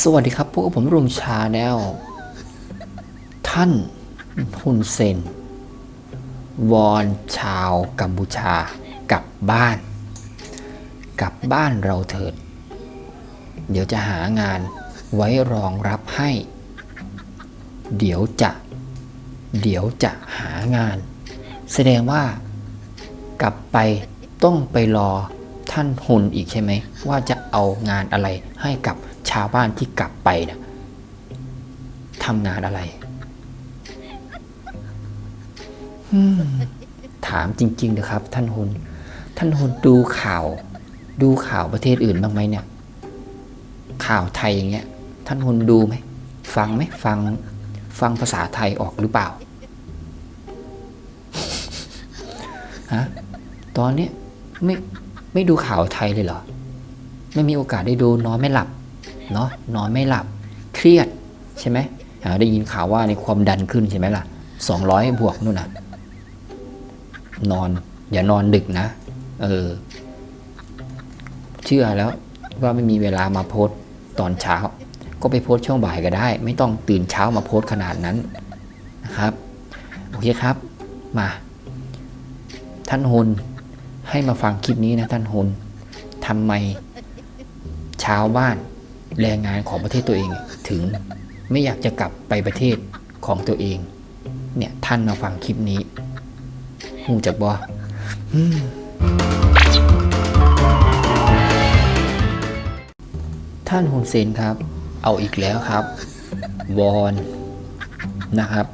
สวัสดีครับพวกผมรุมชาแนลท่านฮุนเซน วอนชาวกัมพูชากลับบ้าน กลับบ้านเราเถิด เดี๋ยวจะหางานไว้รองรับให้ เดี๋ยวจะ เดี๋ยวจะหางาน แสดงว่ากลับไปต้องไปรอท่านหุนอีกใช่ไหม ว่าจะเอางานอะไรให้กับ ชาวบ้านที่กลับไปนะทำงานอะไรอืมถามจริงๆนะครับ ท่านหุนท่านหุนดูข่าว ดูข่าวประเทศอื่นบ้างไหมเนี่ย ข่าวไทยอย่างเงี้ย ท่านหุนดูไหม ฟังไหมฟัง ฟังภาษาไทยออกหรือเปล่า ฮะ ตอนเนี้ยไม่ไม่ดูข่าวไทยเลยเหรอ ไม่มีโอกาสได้ดูนอนไม่หลับ เนาะนอนไม่หลับเครียดใช่ไหมอ่าได้ยินข่าวว่าในความดันขึ้นใช่ไหมล่ะสองร้อยบวกนู่นน่ะนอน อย่านอนดึกนะ เออ เชื่อแล้วว่าไม่มีเวลามาโพสต์ตอนเช้า ก็ไปโพสต์ช่วงบ่ายก็ได้ ไม่ต้องตื่นเช้ามาโพสต์ขนาดนั้นนะครับ โอเคครับ มา ท่านฮุนให้มาฟังคลิปนี้นะท่านฮุนทำไมชาวบ้าน แรงงานของประเทศตัวเองถึงไม่อยากจะกลับไปประเทศของตัวเอง เนี่ยท่านมาฟังคลิปนี้หูจักบอท่านฮุนเซนครับ เอาอีกแล้วครับวอนนะครับ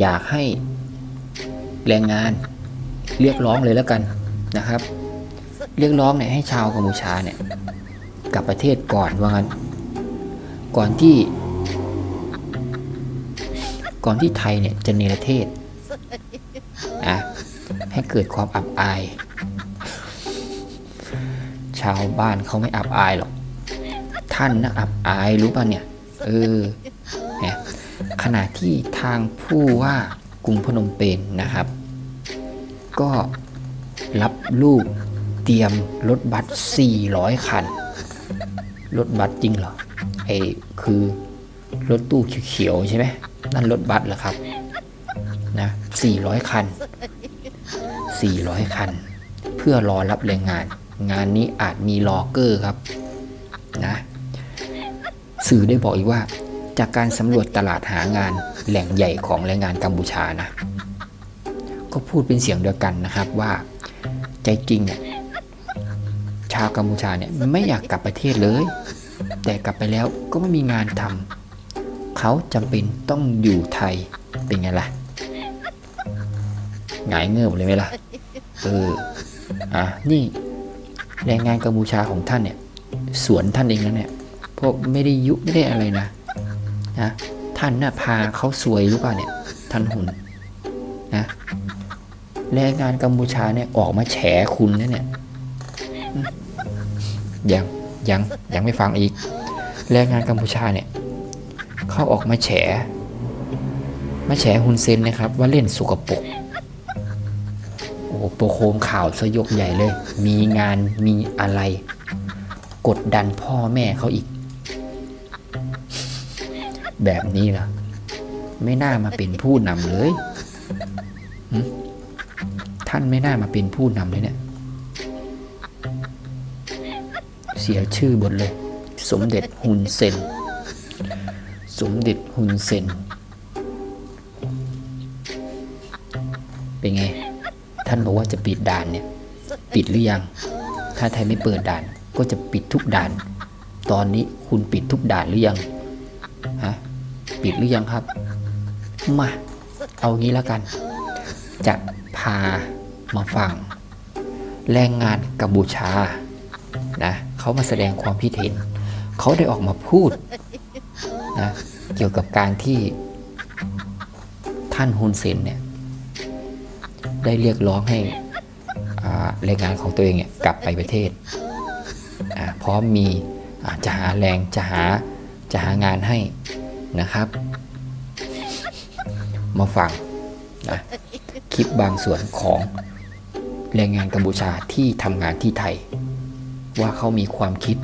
อยากให้แรงงานเรียกร้องเลยแล้วกันนะครับ เรียกร้องเนี่ยให้ชาวกัมพูชาเนี่ยกลับประเทศก่อนว่างั้น ก่อนที่ ก่อนที่ไทยเนี่ยจะเนรเทศอะให้เกิดความอับอาย ชาวบ้านเขาไม่อับอายหรอก ท่านนะอับอายรู้ป่ะเนี่ย เออเนี่ยขณะที่ทางผู้ว่ากรุงพนมเปญนะครับ ก็รับลูกเตรียมรถบัส400 คัน รถบัสจริงเหรอ ไอ้คือรถตู้เขียวๆใช่ไหมนั่นรถบัสเหรอครับนะ400 คัน 400 คัน เพื่อรอรับแรงงาน งานนี้อาจมีลอเกอร์ครับนะสื่อได้บอกอีกว่า จากการสำรวจตลาดหางานแหล่งใหญ่ของแรงงานกัมพูชานะก็พูดเป็นเสียงเดียวกันนะครับว่าใจจริงเนี่ยชาวกัมพูชาเนี่ยไม่อยากกลับประเทศเลย แต่กลับไปแล้วก็ไม่มีงานทำเขาจำเป็นต้องอยู่ไทยเป็นไงล่ะหงายเงือบเลยไหมล่ะเอออะนี่แรงงานกัมพูชาของท่านเนี่ย สวนท่านเองนะเนี่ยพวกไม่ได้ยุไม่ได้อะไรนะนะท่านน่ะพาเขาสวยหรือเปล่าเนี่ย ท่านหุ่นนะแรงงานกัมพูชาเนี่ยออกมาแฉคุณนะเนี่ยยัง ยังยังไม่ฟังอีก แรงงานกัมพูชาเนี่ยเขาออกมาแฉมาแฉฮุนเซนนะครับ ว่าเล่นสุกปกโอ้โปรโคมข่าวสยกใหญ่เลย มีงานมีอะไร กดดันพ่อแม่เขาอีก แบบนี้ล่ะ ไม่น่ามาเป็นผู้นำเลย ท่านไม่น่ามาเป็นผู้นำเลยเนี่ย เสียชื่อบทเลย สมเด็จฮุนเซน สมเด็จฮุนเซน เป็นไง ท่านบอกว่าจะปิดด่านเนี่ย ปิดหรือยัง ถ้าไทยไม่เปิดด่าน ก็จะปิดทุกด่าน ตอนนี้คุณปิดทุกด่านหรือยัง ฮะ ปิดหรือยังครับ มา เอางี้แล้วกัน จะพามาฟังแรงงานกัมพูชานะ เขามาแสดงความคิดเห็น เขาได้ออกมาพูดนะเกี่ยวกับการที่ท่านฮุนเซนเนี่ยได้เรียกร้องให้แรงงานของตัวเองเนี่ยกลับไปประเทศอ่าพร้อมมีจะหาแรงจะหาจะหางานให้นะครับ มาฟังนะคลิปบางส่วนของแรงงานกัมพูชาที่ทำงานที่ไทย ว่าเขามีความคิด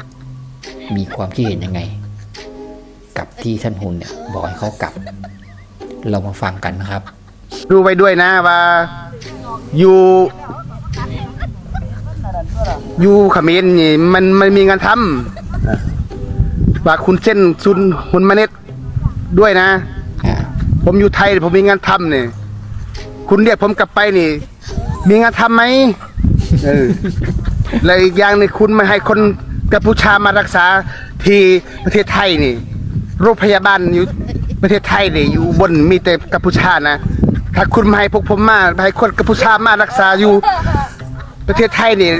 มีความคิดเห็นยังไง กับที่ท่านหุนเนี่ยบอกให้เขากลับ เรามาฟังกันนะครับ ดูไว้ด้วยนะว่าอยู่อยู่เขมรนี่มันมันมีงานทำว่าคุณเส้นซุนคุณมาเน็ตด้วยนะอ่าผมอยู่ไทยผมมีงานทำเนี่ยคุณเรียกผมกลับไปนี่ มีงานทำไหมเออ แล้วอีกอย่างนึงคุณไม่ให้คนกัมพูชามารักษาที่ประเทศไทยนี่โรงพยาบาลอยู่ประเทศไทยนี่อยู่บนมีแต่กัมพูชานะ ถ้าคุณไม่ให้พวกผมมาให้คนกัมพูชามารักษาอยู่ประเทศไทยนี่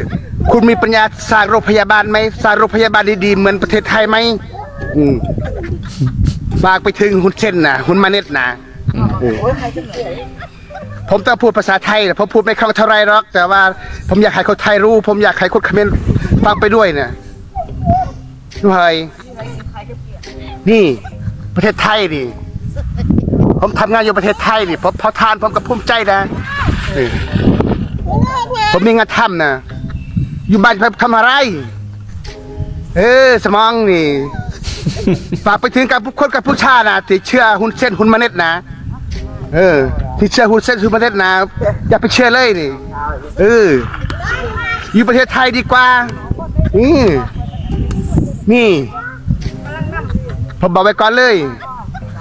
คุณมีปัญญาสร้างโรงพยาบาลไหมสร้างโรงพยาบาลดีๆเหมือนประเทศไทยไหมอืมฝากไปถึงคุณเช่นนะคุณมาเน็ตนะเออ ผมต้องพูดภาษาไทยนะผมพูดไม่คล่องเท่าไรหรอก แต่ว่าผมอยากให้คนไทยรู้ ผมอยากให้คนเขมรฟังไปด้วยเนี่ยด้วย นี่ประเทศไทยนี่ผมทำงานอยู่ประเทศไทยนี่ผมพอทานผมก็ภูมิใจนะเออผมมีงานทำนะอยู่บ้านผมทำอะไร เออสมองนี่ ฝากไปถึงกับคนกับผู้ชานะที่เชื่อหุ่นเส้นหุ่นมเน็ตนะ เออ ที่เชื่อหุ่นเส้นหุ่นมาเน็ตนะอย่าไปเชื่อเลยนี่เอออยู่ประเทศไทยดีกว่านี่นี่ผมบอกไว้ก่อนเลย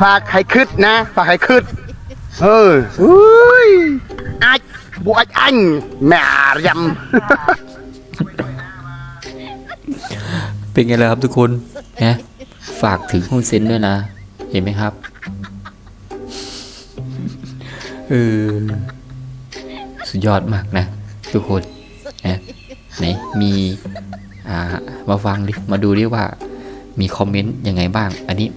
ฝากให้คืดนะ ฝากให้คืดเอออุ้ยอัดบวชอันแม่ยำเป็นไงล่ะครับทุกคนนะฝากถึงฮุนเซนด้วยนะ เห็นไหมครับ เออสุดยอดมากนะ ทุกคนนะไหนมีอ่ามาฟังดิมาดูดิว่า มีคอมเมนต์ยังไงบ้าง อันนี้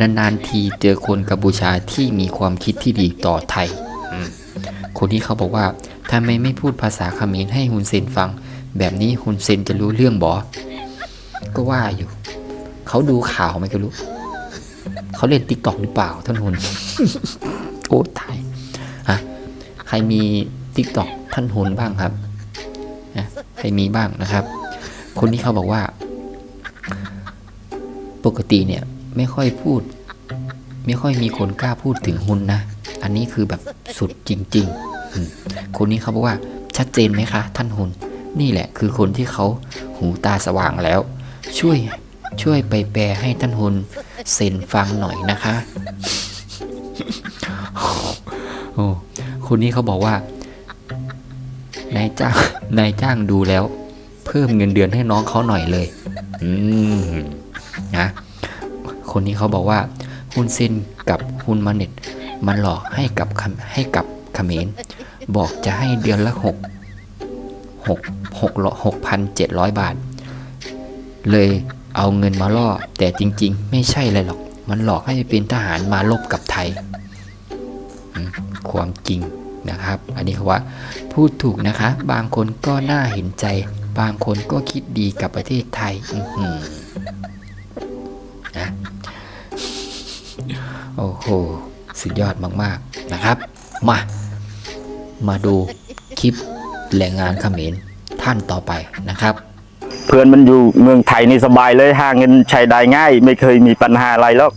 นานๆทีเจอคนกัมพูชาที่มีความคิดที่ดีต่อไทย คนที่เขาบอกว่าทำไมไม่พูดภาษาเขมรให้ฮุนเซนฟัง แบบนี้ฮุนเซนจะรู้เรื่องบอก็ว่าอยู่ เขาดูข่าวไหมก็รู้ เขาเล่นติ๊กต็อกหรือเปล่าท่านหุน โอ้ตายฮะใครมีติ๊กต็อกท่านหุนบ้างครับนะใครมีบ้างนะครับ คนที่เขาบอกว่า ปกติเนี่ยไม่ค่อยพูด ไม่ค่อยมีคนกล้าพูดถึงหุนนะ อันนี้คือแบบสุดจริงๆ คนนี้เขาบอกว่าชัดเจนไหมคะ ท่านหุนนี่แหละคือคนที่เขาหูตาสว่างแล้ว ช่วยช่วยไปแปลให้ท่านหุนเซ็นฟังหน่อยนะคะ โอ้คนนี้เขาบอกว่านายจ้างนายจ้างดูแล้ว เพิ่มเงินเดือนให้น้องเขาหน่อยเลย อืมนะคนนี้เขาบอกว่าฮุนเซนกับฮุนมาเน็ตมันหลอกให้กับให้กับเขมรบอกจะให้เดือนละหกหกหกหกพันเจ็ดร้อยบาท เลยเอาเงินมาล่อ แต่จริง ๆ ไม่ใช่เลยหรอก มันหลอกให้เป็นทหารมาลบกับไทย ความจริงนะครับ อันนี้เขาว่าพูดถูกนะคะ บางคนก็น่าเห็นใจ บางคนก็คิดดีกับประเทศไทยอืนะโอ้โห สุดยอดมาก ๆ นะครับ มา มาดูคลิปแรงงานเขมรท่านต่อไปนะครับ เพื่อนมันอยู่เมืองไทยนี่สบายเลยหาเงินใช้ได้ง่าย ไม่เคยมีปัญหาอะไรหรอก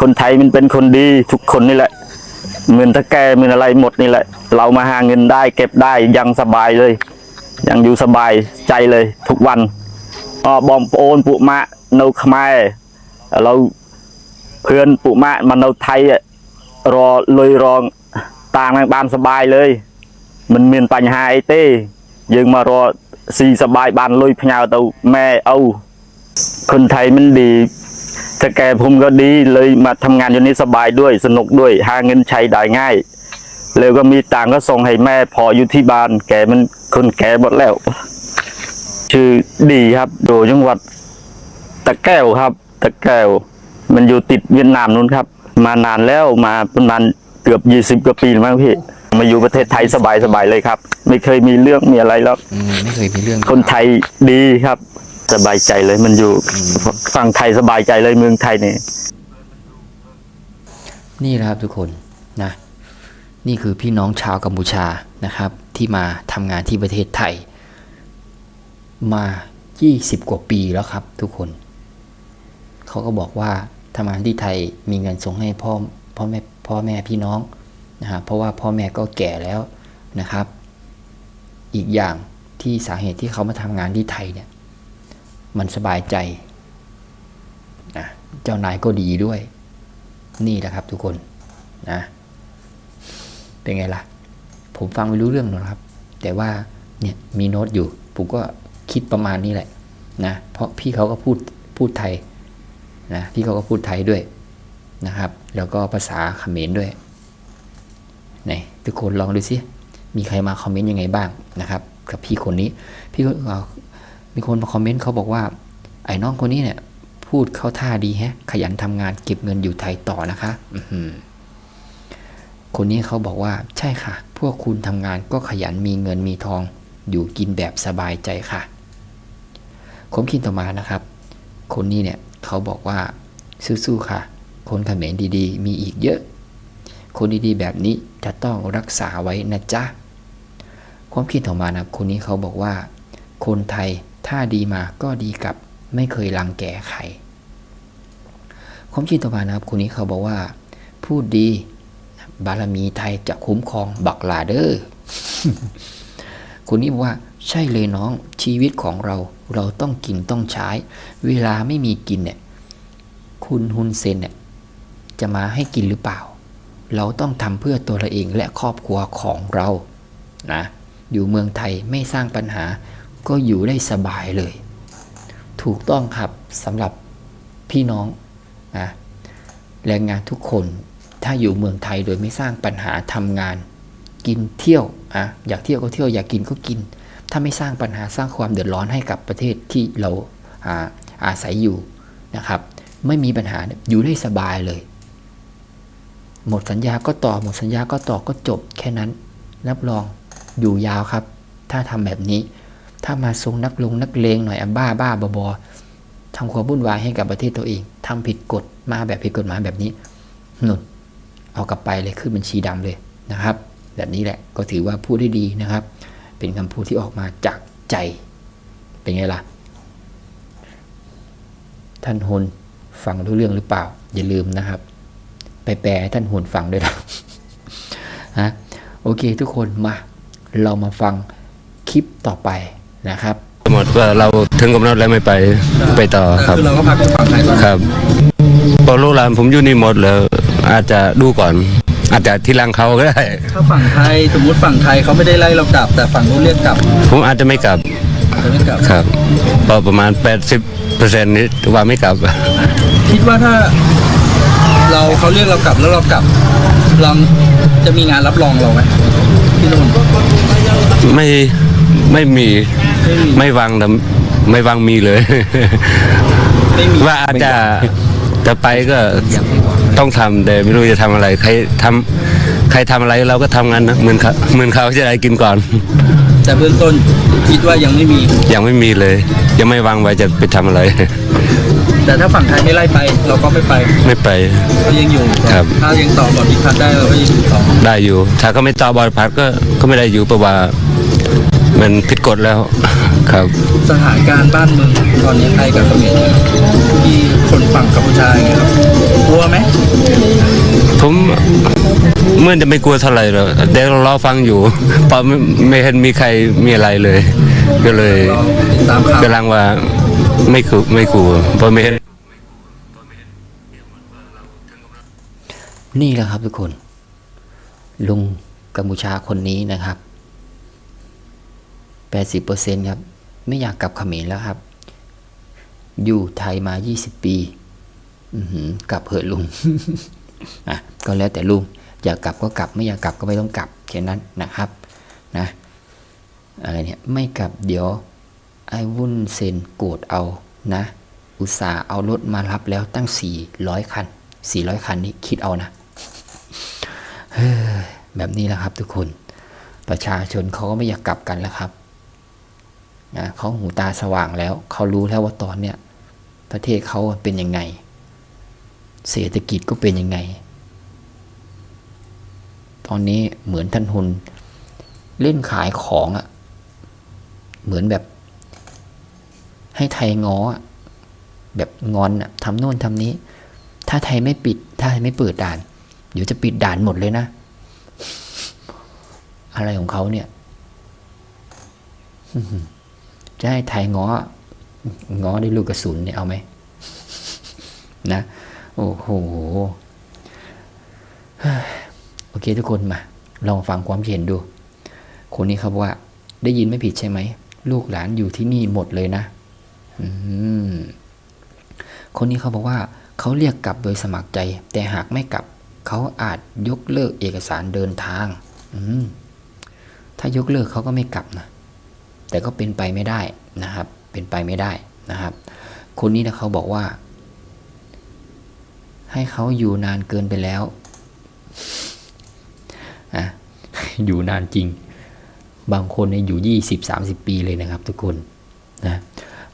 คนไทยมันเป็นคนดีทุกคนนี่แหละ เหมือนถ้าแกเหมือนอะไรหมดนี่แหละ เรามาหาเงินได้ เก็บได้ยังสบายเลย ยังอยู่สบายใจเลย ทุกวันอ๋อบองโอนปุมะនៅខ្មែរเราเพื่อนปุมะมาនៅไทยอะរលុយរងតាងនឹងបានសบายเลย មិនមានបញ្ហាអីទេ យើងមករកស៊ីសបាយបានលុយផ្ញើទៅម៉ែឪคนไทยมันดี แต่แกผมก็ดีเลยมาทำงานอยู่นี่สบายด้วยสนุกด้วยหาเงินใช้ได้ง่าย แล้วก็มีตังค์ก็ส่งให้แม่พออยู่ที่บ้าน แกมันคนแก่หมดแล้ว ชื่อดีครับโดยจังหวัดตะแก้วครับ ตะแก้ว มันอยู่ติดเวียดนามนู้นครับ มานานแล้วมาประมาณเกือบยี่สิบกว่าปีแล้วมั้งพี่มาอยู่ประเทศไทยสบายสบายๆเลยครับ ไม่เคยมีเรื่องมีอะไรแล้วอืมไม่เคยมีเรื่องคนไทยดีครับ สบายใจเลยมันอยู่ฝั่งไทยสบายใจเลยเมืองไทยเนี่ยนี่แหละครับทุกคนนะนี่คือพี่น้องชาวกัมพูชานะครับ ที่มาทำงานที่ประเทศไทย มา 20 กว่าปีแล้วครับ ทุกคน เขาก็บอกว่าทำงานที่ไทยมีเงินส่งให้พ่อพ่อแม่พ่อแม่พี่น้องนะฮะเพราะว่าพ่อแม่ก็แก่แล้วนะครับ อีกอย่างที่สาเหตุที่เขามาทำงานที่ไทยเนี่ย มันสบายใจนะเจ้านายก็ดีด้วย นี่แหละครับทุกคนนะเป็นไงล่ะ ผมฟังไม่รู้เรื่องหรอกครับ แต่ว่าเนี่ยมีโน้ตอยู่ ผมก็คิดประมาณนี้แหละนะเพราะพี่เขาก็พูดพูดไทยนะพี่เขาก็พูดไทยด้วยนะครับ แล้วก็ภาษาเขมรด้วยไหนทุกคนลองดูสิมีใครมาคอมเมนต์ยังไงบ้างนะครับ กับพี่คนนี้ พี่เมีคนมาคอมเมนต์เขาบอกว่า ไอ้น้องคนนี้เนี่ยพูดเข้าท่าดีแฮะ ขยันทำงานเก็บเงินอยู่ไทยต่อนะคะอืคนนี้เขาบอกว่าใช่ค่ะ พวกคุณทำงานก็ขยันมีเงินมีทอง อยู่กินแบบสบายใจค่ะผมคิดต่อมานะครับ คนนี้เนี่ยเขาบอกว่าสู้ๆค่ะ คนเขมรดีๆ มีอีกเยอะ คนดีๆแบบนี้จะต้องรักษาไว้นะจ๊ะความคิดต่อมานะคนนี้เขาบอกว่า คนไทย ถ้าดีมาก็ดีกลับไม่เคยรังแกใครความคิดต่อมานะครับคนนี้เขาบอกว่า พูดดีบารมีไทยจะคุ้มครองบักลาเดอร์คนนี้บอกว่าใช่เลยน้องชีวิตของเราเราต้องกินต้องใช้ เวลาไม่มีกินเนี่ยคุณฮุนเซนเนี่ยจะมาให้กินหรือเปล่า เราต้องทำเพื่อตัวเราเองและครอบครัวของเรานะอยู่เมืองไทยไม่สร้างปัญหา ก็อยู่ได้สบายเลย ถูกต้องครับสำหรับพี่น้องนะแรงงานทุกคนถ้าอยู่เมืองไทยโดยไม่สร้างปัญหาทำงาน กินเที่ยวอะอยากเที่ยวก็เที่ยวอยากกินก็กิน ถ้าไม่สร้างปัญหาสร้างความเดือดร้อนให้กับประเทศที่เราอาอาศัยอยู่นะครับ ไม่มีปัญหาอยู่ได้สบายเลย หมดสัญญาก็ต่อหมดสัญญาก็ต่อก็จบแค่นั้น รับรองอยู่ยาวครับ ถ้าทำแบบนี้ ถ้ามาทรงนักลงนักเลงหน่อยอบ้าบ้าบอบอทำความวุ่นวายให้กับประเทศตัวเองทำผิดกฎมาแบบผิดกฎหมายแบบนี้หนุนเอากลับไปเลยขึ้นบัญชีดำเลยนะครับ แบบนี้แหละก็ถือว่าพูดได้ดีนะครับ เป็นคำพูดที่ออกมาจากใจเป็นไงล่ะ ท่านฮนฟังรู้เรื่องหรือเปล่า อย่าลืมนะครับ ไปแปลให้ท่านฮนฟังด้วยนะฮะโอเคทุกคนมา เรามาฟังคลิปต่อไป นะครับหมดว่าเราถึงกำหนดแล้วไม่ไปไปต่อครับคือเราก็พักอยู่ฝั่งไทยก่อนครับพอลูกหลานผมอยู่นี่หมดแล้วอาจจะดูก่อน อาจจะที่หลังเขาก็ได้ ถ้าฝั่งไทยสมมุติฝั่งไทยเขาไม่ได้ไล่เรากลับ แต่ฝั่งนู้นเรียกกลับ ผมอาจจะไม่กลับจะไม่กลับครับเพราะประมาณ 80เปอร์เซ็นต์นี้ว่าไม่กลับ คิดว่าถ้า เราเขาเรียกเรากลับแล้วเรากลับเราจะมีงานรับรองเราไหมที่นู่นไม่ ไม่มีไม่มีไม่วางแต่ไม่วางมีเลยไม่มีว่าอาจจะจะไปก็ต้องทำแต่ไม่รู้จะทำอะไร ใครทำใครทำอะไรเราก็ทำงั้นนะเหมือนเขาเหมือนเขาจะได้กินก่อน แต่เบื้องต้นคิดว่ายังไม่มี ยังไม่มีเลย ยังไม่วางไว้จะไปทำอะไร แต่ถ้าฝั่งไทยไม่ไล่ไป เราก็ไม่ไป ไม่ไปก็ยังอยู่ต่อครับถ้ายังต่อบอดพิพัฒน์ได้เราก็ยังอยู่ต่อได้อยู่ ถ้าเขาไม่ต่อบอลพัดก็ก็ไม่ได้อยู่เพราะว่า มันผิดกฎแล้วครับ สถานการณ์บ้านเมืองตอนนี้ไทยกับเขมรเนี่ยที่คนฝั่งกัมพูชาอย่างเงี้ยครับกลัวไหมผมเมื่อจะไม่กลัวเท่าไหร่หรอกเดี๋ยวเรารอฟังอยู่เพราะไม่ไม่เห็นมีใครมีอะไรเลย ก็เลยเราติดตามข่าวกำลังว่าไม่กลัวไม่กลัวเพราะไม่เห็น นี่แหละครับทุกคน ลุงกัมพูชาคนนี้นะครับ 80%ครับ ไม่อยากกลับเขมรแล้วครับ อยู่ไทยมา 20 ปีกลับเถอะลุง อะ ก็แล้วแต่ลุง อยากกลับก็กลับ ไม่อยากกลับก็ไม่ต้องกลับ แค่นั้นนะครับ นะ อะไรเนี่ย ไม่กลับเดี๋ยว ไอ้วุ่นเซนโกรธเอา นะ อุตส่าห์เอารถมารับแล้วตั้ง 400 คัน 400 คันนี่คิดเอานะเฮ้แบบนี้แหละครับทุกคน ประชาชนเขาก็ไม่อยากกลับกันแล้วครับ นะเขาหูตาสว่างแล้ว เขารู้แล้วว่าตอนเนี้ยประเทศเขาเป็นยังไง เศรษฐกิจก็เป็นยังไง ตอนนี้เหมือนท่านหุนเล่นขายของอะ่ะ เหมือนแบบ ให้ไทยงอแบบงอนอะ่ะทำโน่นทำนี้ ถ้าไทยไม่ปิด ถ้าไทยไม่เปิดด่าน เดี๋ยวจะปิดด่านหมดเลยนะ อะไรของเขาเนี่ย จะให้ไทยง้อง้อด้ลูกกระสุนเนี่ยเอาไหมนะ โอ้โหโอเคทุกคนมาลองฟังความเห็นดู คนนี้เขาบอกว่า ได้ยินไม่ผิดใช่ไหม ลูกหลานอยู่ที่นี่หมดเลยนะคนนี้เขาบอกว่า เขาเรียกกลับโดยสมัครใจ แต่หากไม่กลับ เขาอาจยกเลิกเอกสารเดินทางถ้ายกเลิกเขาก็ไม่กลับนะ แต่ก็เป็นไปไม่ได้นะครับ เป็นไปไม่ได้นะครับ คนนี้นะเขาบอกว่า ให้เขาอยู่นานเกินไปแล้วอะอยู่นานจริง บางคนเนี่ยอยู่ยี่สิบสามสิบปีเลยนะครับ ทุกคนนะ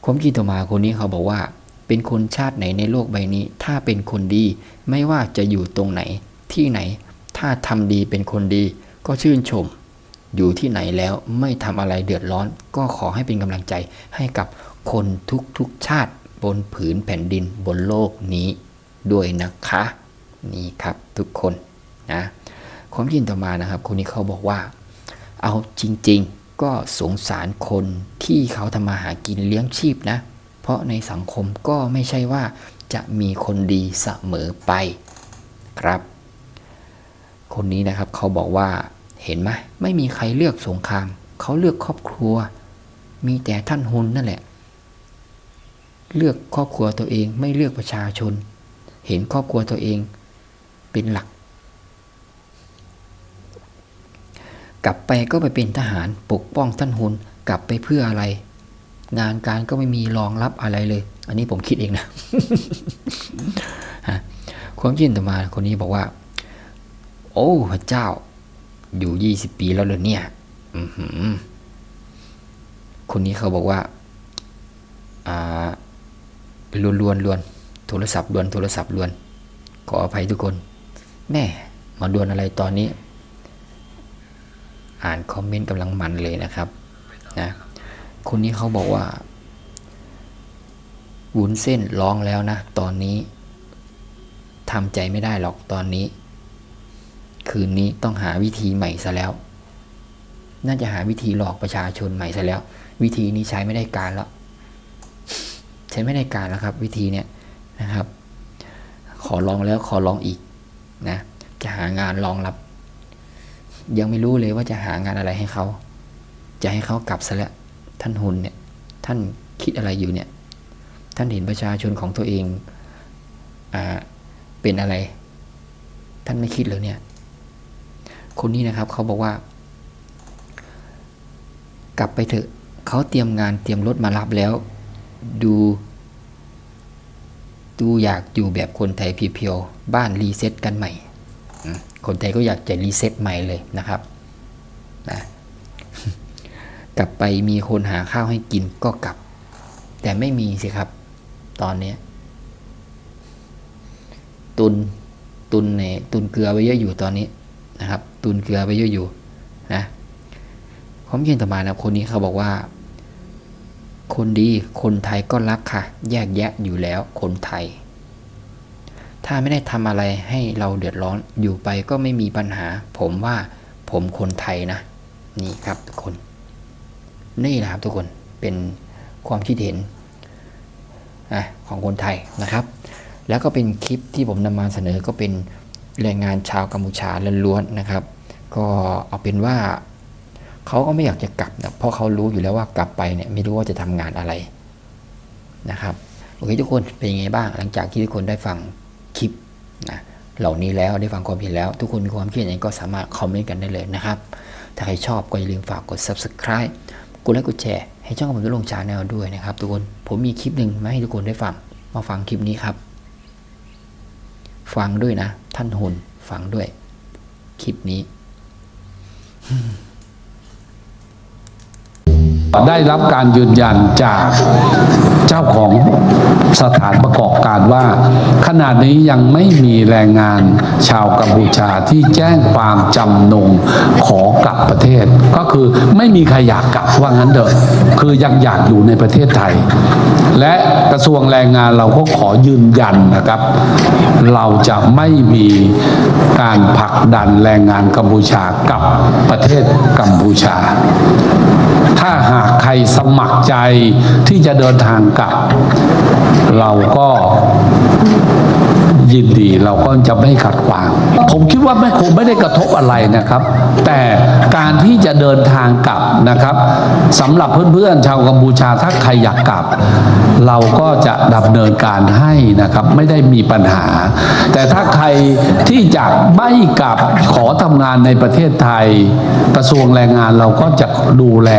ความคิดต่อมาคนนี้เขาบอกว่า เป็นคนชาติไหนในโลกใบนี้ ถ้าเป็นคนดี ไม่ว่าจะอยู่ตรงไหนที่ไหน ถ้าทำดีเป็นคนดี ก็ชื่นชม อยู่ที่ไหนแล้วไม่ทำอะไรเดือดร้อน ก็ขอให้เป็นกำลังใจให้กับคนทุกๆชาติบนผืนแผ่นดินบนโลกนี้ด้วยนะคะ นี่ครับทุกคนนะความคิดต่อมานะครับ คนนี้เขาบอกว่า เอาจริงๆ ก็สงสารคนที่เขาทำมาหากินเลี้ยงชีพนะ เพราะในสังคมก็ไม่ใช่ว่าจะมีคนดีเสมอไปครับ คนนี้นะครับเขาบอกว่า เห็นไหมไม่มีใครเลือกสงคราม เขาเลือกครอบครัว มีแต่ท่านฮุนนั่นแหละ เลือกครอบครัวตัวเองไม่เลือกประชาชน เห็นครอบครัวตัวเองเป็นหลัก กลับไปก็ไปเป็นทหารปกป้องท่านฮุนกลับไปเพื่ออะไร งานการก็ไม่มีรองรับอะไรเลย อันนี้ผมคิดเองนะฮะความคิดต่อมาคนนี้บอกว่า โอ้พระเจ้า อยู่ยี่สิบปีแล้วเลยเนี่ย อืคนนี้เขาบอกว่า อ่าลวนลวนลวน โทรศัพท์ลวน โทรศัพท์ลวน ขออภัยทุกคน แม่มาลวนอะไรตอนนี้ อ่านคอมเมนต์กำลังมันเลยนะครับ นะ คนนี้เขาบอกว่าวุ้นเส้นร้องแล้วนะ ตอนนี้ทำใจไม่ได้หรอกตอนนี้ คืนนี้ต้องหาวิธีใหม่ซะแล้ว น่าจะหาวิธีหลอกประชาชนใหม่ซะแล้ว วิธีนี้ใช้ไม่ได้การแล้ว ใช้ไม่ได้การแล้วครับ วิธีเนี้ยนะครับ ขอลองแล้วขอลองอีกนะ จะหางานรองรับ ยังไม่รู้เลยว่าจะหางานอะไรให้เขา จะให้เขากลับซะแล้ว ท่านหุนเนี่ย ท่านคิดอะไรอยู่เนี่ย ท่านเห็นประชาชนของตัวเอง อ่า เป็นอะไร ท่านไม่คิดเลยเนี่ย คนนี้นะครับเขาบอกว่า กลับไปเถอะเขาเตรียมงานเตรียมรถมารับแล้ว ดูดูอยากอยู่แบบคนไทยเพียวๆบ้านรีเซ็ตกันใหม่ คนไทยก็อยากจะรีเซ็ตใหม่เลยนะครับนะกลับไปมีคนหาข้าวให้กินก็กลับ แต่ไม่มีสิครับ ตอนนี้ ตุนตุนเนี่ยตุนเกลือไว้เยอะอยู่ตอนนี้ นะครับ ตุนเกลือไว้เยอะอยู่นะความคิดต่อมานะคนนี้เขาบอกว่า คนดีคนไทยก็รักค่ะ แยกแยะอยู่แล้วคนไทย ถ้าไม่ได้ทำอะไรให้เราเดือดร้อนอยู่ไปก็ไม่มีปัญหา ผมว่าผมคนไทยนะ นี่ครับทุกคน นี่แหละครับทุกคนเป็นความคิดเห็นอของคนไทยนะครับ แล้วก็เป็นคลิปที่ผมนำมาเสนอก็เป็น แรงงานชาวกัมพูชาล้วนๆนะครับ ก็เอาเป็นว่าเขาก็ไม่อยากจะกลับนะเพราะเขารู้อยู่แล้วว่ากลับไปเนี่ยไม่รู้ว่าจะทำงานอะไรนะครับโอเคทุกคนเป็นยังไงบ้าง หลังจากที่ทุกคนได้ฟังคลิปนะเหล่านี้แล้วได้ฟังความเห็นแล้ว ทุกคนมีความคิดเห็นยังไงก็สามารถคอมเมนต์กันได้เลยนะครับ ถ้าใครชอบก็อย่าลืมฝากกด subscribe กดไลค์กดแชร์ให้ช่องผมด้ลงชาแนลด้วยนะครับ ทุกคนผมมีคลิปหนึ่งมาให้ทุกคนได้ฟังมาฟังคลิปนี้ครับ ฟังด้วยนะ ท่านหุนฟังด้วย คลิปนี้ ได้รับการยืนยันจากเจ้าของสถานประกอบการว่า ขณะนี้ยังไม่มีแรงงานชาวกัมพูชาที่แจ้งความจำนงขอกลับประเทศ ก็คือไม่มีใครอยากกลับว่างั้นเถอะคือยังอยากอยู่ในประเทศไทย และกระทรวงแรงงานเราก็ขอยืนยันนะครับ เราจะไม่มีการผลักดันแรงงานกัมพูชากลับประเทศกัมพูชา ถ้าหากใครสมัครใจที่จะเดินทางกลับ เราก็ ยินดีเราก็จะไม่ขัดขวาง ผมคิดว่าไม่คงไม่ได้กระทบอะไรนะครับ แต่การที่จะเดินทางกลับนะครับสำหรับเพื่อนๆชาวกัมพูชาถ้าใครอยากกลับ เราก็จะดำเนินการให้นะครับไม่ได้มีปัญหา แต่ถ้าใครที่จะไม่กลับขอทำงานในประเทศไทย กระทรวงแรงงานเราก็จะดูแล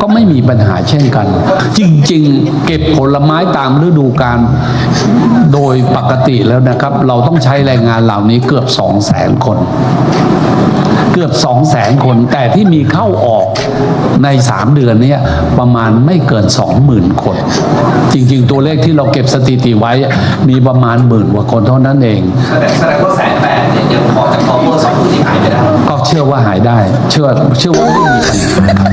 ก็ไม่มีปัญหาเช่นกัน จริงๆ เก็บผลไม้ตามฤดูกาลโดยปกติแล้วนะครับเราต้องใช้แรงงานเหล่านี้เกือบ2 0 0แสนคน เกือบ2 0 0แสนคน แต่ที่มีเข้าออกใน3เดือนเนี้ยประมาณไม่เกิน20,000คน จริง ๆ ตัวเลขที่เราเก็บสถิติไว้มีประมาณหมื่นกว่าคนเท่านั้นเองแสดงว่าแสนแปดเนี่ยยังพอจะ cover สองผู้ที่หายไปได้ก็เชื่อว่าหายได้ เชื่อเชื่อว่าไม่มีปัญหา